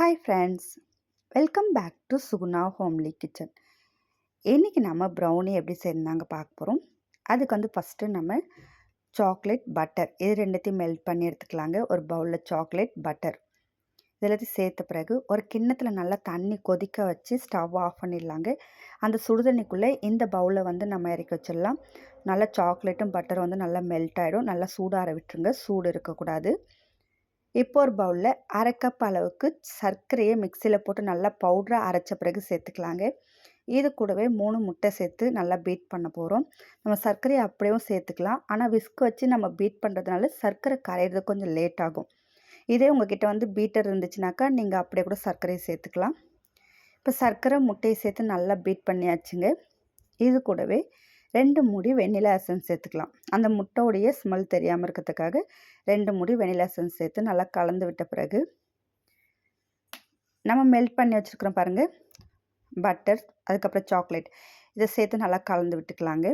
Hi friends welcome back to Suguna homely kitchen இன்றைக்கி நம்ம brownie எப்படி செய்யணுங்க பார்க்க போகிறோம் அதுக்கு வந்து ஃபஸ்ட்டு நம்ம சாக்லேட் பட்டர் இது ரெண்டுத்தையும் மெல்ட் பண்ணி எடுத்துக்கலாங்க. ஒரு பவுலில் சாக்லேட் பட்டர் இதெல்லாத்தையும் சேர்த்த பிறகு ஒரு கிண்ணத்தில் நல்லா தண்ணி கொதிக்க வச்சு ஸ்டவ் ஆஃப் பண்ணிடலாங்க. அந்த சுடுதண்ணிக்குள்ளே இந்த பவுலில் வந்து நம்ம இறக்கி வச்சிடலாம். நல்லா சாக்லேட்டும் பட்டரும் வந்து நல்லா மெல்ட் ஆகிடும் நல்லா சூடார விட்டுருங்க. சூடு இருக்கக்கூடாது. இப்போ ஒரு பவுலில் அரை கப் அளவுக்கு சர்க்கரையை மிக்சியில் போட்டு நல்லா பவுடராக அரைச்ச பிறகு சேர்த்துக்கலாங்க. இது கூடவே மூணு முட்டை சேர்த்து நல்லா பீட் பண்ண போகிறோம் நம்ம சர்க்கரையை அப்படியும் சேர்த்துக்கலாம். ஆனால் விஸ்க் வச்சு நம்ம பீட் பண்ணுறதுனால சர்க்கரை கரையிறது கொஞ்சம் லேட் ஆகும். இதே உங்ககிட்ட வந்து பீட்டர் இருந்துச்சுனாக்கா நீங்கள் அப்படியே கூட சர்க்கரையை சேர்த்துக்கலாம். இப்போ சர்க்கரை முட்டையை சேர்த்து நல்லா பீட் பண்ணியாச்சுங்க. இது கூடவே ரெண்டு முடி வெண்ணிலா எசன்ஸ் சேர்த்துக்கலாம். அந்த முட்டையுடைய ஸ்மெல் தெரியாமல் இருக்கிறதுக்காக ரெண்டு முடி வெண்ணிலா எசன்ஸ் சேர்த்து நல்லா கலந்து விட்ட பிறகு நம்ம மெல்ட் பண்ணி வச்சுருக்குறோம் பாருங்கள் பட்டர் அதுக்கப்புறம் சாக்லேட் இதை சேர்த்து நல்லா கலந்து விட்டுக்கலாங்க.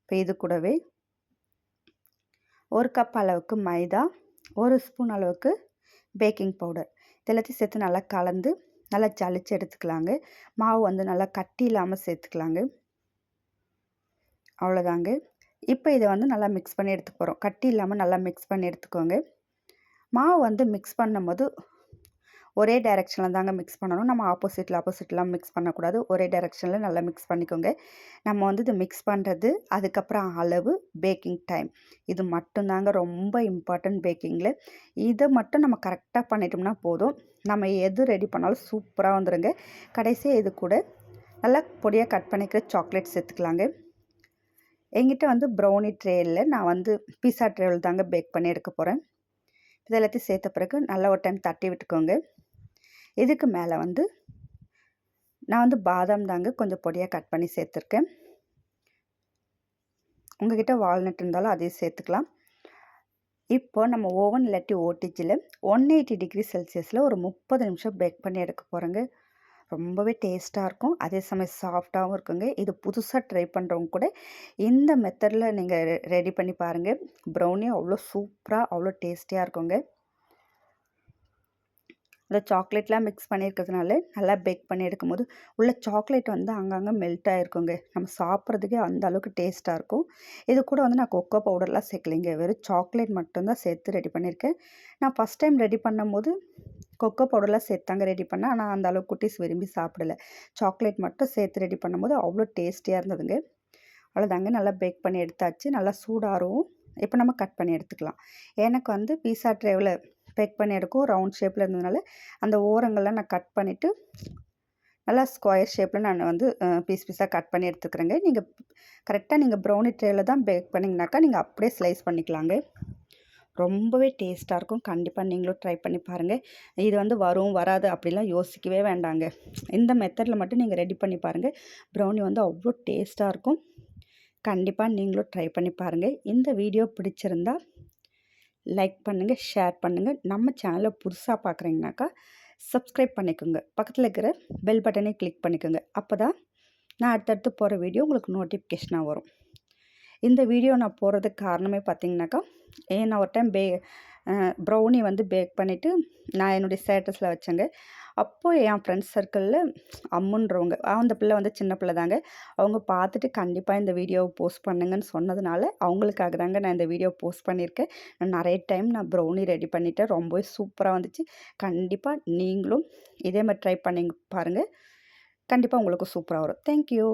இப்போ இது கூடவே ஒரு கப் அளவுக்கு மைதா ஒரு ஸ்பூன் அளவுக்கு பேக்கிங் பவுடர் இதெல்லாத்தையும் சேர்த்து நல்லா கலந்து நல்லா ஜலிச்சு எடுத்துக்கலாங்க. மாவு வந்து நல்லா கட்டி இல்லாமல் சேர்த்துக்கலாங்க. அவ்வளோதாங்க. இப்போ இதை வந்து நல்லா மிக்ஸ் பண்ணி எடுத்து போகிறோம் கட்டி இல்லாமல் நல்லா மிக்ஸ் பண்ணி எடுத்துக்கோங்க. மாவு வந்து மிக்ஸ் பண்ணும்போது ஒரே டைரெக்ஷனில் தாங்க மிக்ஸ் பண்ணணும். நம்ம ஆப்போசிட்டில் ஆப்போசிட்லாம் மிக்ஸ் பண்ணக்கூடாது. ஒரே டைரெக்ஷனில் நல்லா மிக்ஸ் பண்ணிக்கோங்க. நம்ம வந்து இது மிக்ஸ் பண்ணுறது அதுக்கப்புறம் அளவு பேக்கிங் டைம் இது மட்டும்தாங்க ரொம்ப இம்பார்ட்டன்ட் பேக்கிங்கில் இதை மட்டும் நம்ம கரெக்டாக பண்ணிட்டோம்னா போதும். நம்ம எது ரெடி பண்ணாலும் சூப்பராக வந்துடுங்க கடைசியாக இது கூட நல்லா பொடியாக கட் பண்ணிக்கிற சாக்லேட் சேர்த்துக்கலாங்க. எங்கிட்ட வந்து ப்ரௌனி ட்ரேயில் நான் வந்து பீஸா ட்ரேவில் தாங்க பேக் பண்ணி எடுக்க போகிறேன் இது எல்லாத்தையும் சேர்த்த பிறகு நல்லா ஒரு டைம் தட்டி விட்டுக்கோங்க. இதுக்கு மேலே வந்து நான் வந்து பாதாம் தாங்க கொஞ்சம் பொடியாக கட் பண்ணி சேர்த்துருக்கேன். உங்ககிட்ட வால்நட் இருந்தாலும் அதையும் சேர்த்துக்கலாம். இப்போ நம்ம ஓவன் இல்லாட்டி ஓடிஜியில் ஒன் எயிட்டி டிகிரி செல்சியஸில் ஒரு முப்பது நிமிஷம் பேக் பண்ணி எடுக்க போகிறேங்க ரொம்பவே டேஸ்ட்டாக இருக்கும். அதே சமயம் சாஃப்டாகவும் இருக்குங்க. இது புதுசாக ட்ரை பண்ணுறவங்க கூட இந்த மெத்தடில் நீங்கள் ரெடி பண்ணி பாருங்கள் ப்ரௌனி அவ்வளோ சூப்பராக அவ்வளோ டேஸ்டியாக இருக்குங்க. இந்த சாக்லேட்லாம் மிக்ஸ் பண்ணியிருக்கிறதுனால நல்லா பேக் பண்ணி எடுக்கும்போது உள்ள சாக்லேட் வந்து அங்கங்கே மெல்ட் ஆகிருக்குங்க நம்ம சாப்பிட்றதுக்கே அந்த அளவுக்கு டேஸ்ட்டாக இருக்கும். இது கூட வந்து நான் கொக்கோ பவுடர்லாம் சேர்க்கலைங்க. வெறும் சாக்லேட் மட்டும்தான் சேர்த்து ரெடி பண்ணியிருக்கேன். நான் ஃபஸ்ட் டைம் ரெடி பண்ணும்போது கொக்கோ பவுடர்லாம் சேர்த்தாங்க ரெடி பண்ணேன். ஆனால் அந்த அளவுக்கு குட்டீஸ் விரும்பி சாப்பிடல. சாக்லேட் மட்டும் சேர்த்து ரெடி பண்ணும்போது அவ்வளோ டேஸ்டியாக இருந்ததுங்க. அவ்வளோதாங்க. நல்லா பேக் பண்ணி எடுத்தாச்சு. நல்லா சூடாகவும் இப்போ நம்ம கட் பண்ணி எடுத்துக்கலாம். எனக்கு வந்து பீஸா ட்ரேவில் பேக் பண்ணி எடுக்கும். ரவுண்ட் ஷேப்பில் இருந்ததுனால அந்த ஓரங்கள்லாம் நான் கட் பண்ணிவிட்டு நல்லா ஸ்கொயர் ஷேப்பில் நான் வந்து பீஸ் பீஸாக கட் பண்ணி எடுத்துக்கிறேங்க. நீங்கள் கரெக்டாக நீங்கள் ப்ரௌனி ட்ரேவில் தான் பேக் பண்ணிங்கனாக்கா நீங்கள் அப்படியே ஸ்லைஸ் பண்ணிக்கலாங்க. ரொம்பவே டேஸ்ட்டாக இருக்கும். கண்டிப்பாக நீங்களும் ட்ரை பண்ணி பாருங்கள் இது வந்து வரும் வராது அப்படிலாம் யோசிக்கவே வேண்டாங்க. இந்த மெத்தடில் மட்டும் நீங்கள் ரெடி பண்ணி பாருங்கள் ப்ரௌனி வந்து அவ்வளோ டேஸ்ட்டாக இருக்கும். கண்டிப்பாக நீங்களும் ட்ரை பண்ணி பாருங்கள் இந்த வீடியோ பிடிச்சிருந்தா லைக் பண்ணுங்கள் ஷேர் பண்ணுங்கள் நம்ம சேனலை புதுசாக பார்க்குறீங்கனாக்கா சப்ஸ்கிரைப் பண்ணிக்கோங்க. பக்கத்தில் இருக்கிற பெல் பட்டனை கிளிக் பண்ணிக்கோங்க. அப்போ தான் நான் அடுத்தடுத்து போகிற வீடியோ உங்களுக்கு நோட்டிஃபிகேஷனாக வரும். இந்த வீடியோ நான் போகிறதுக்கு காரணமே பார்த்தீங்கன்னாக்கா ஏன் நான் ஒரு டைம் பே ப்ரௌனி வந்து பேக் பண்ணிவிட்டு நான் என்னுடைய ஸ்டேட்டஸில் வச்சேங்க. அப்போது என் ஃப்ரெண்ட்ஸ் சர்க்கிளில் அம்முன்றவங்க அந்த பிள்ளை வந்து சின்ன பிள்ளை தாங்க. அவங்க பார்த்துட்டு கண்டிப்பாக இந்த வீடியோவை போஸ்ட் பண்ணுங்கன்னு சொன்னதுனால அவங்களுக்காக தாங்க நான் இந்த வீடியோ போஸ்ட் பண்ணியிருக்கேன். நான் நிறைய டைம் நான் ப்ரௌனி ரெடி பண்ணிவிட்டேன் ரொம்பவே சூப்பராக வந்துச்சு. கண்டிப்பாக நீங்களும் இதே மாதிரி ட்ரை பண்ணி பாருங்கள் கண்டிப்பாக உங்களுக்கு சூப்பராக வரும். தேங்க்யூ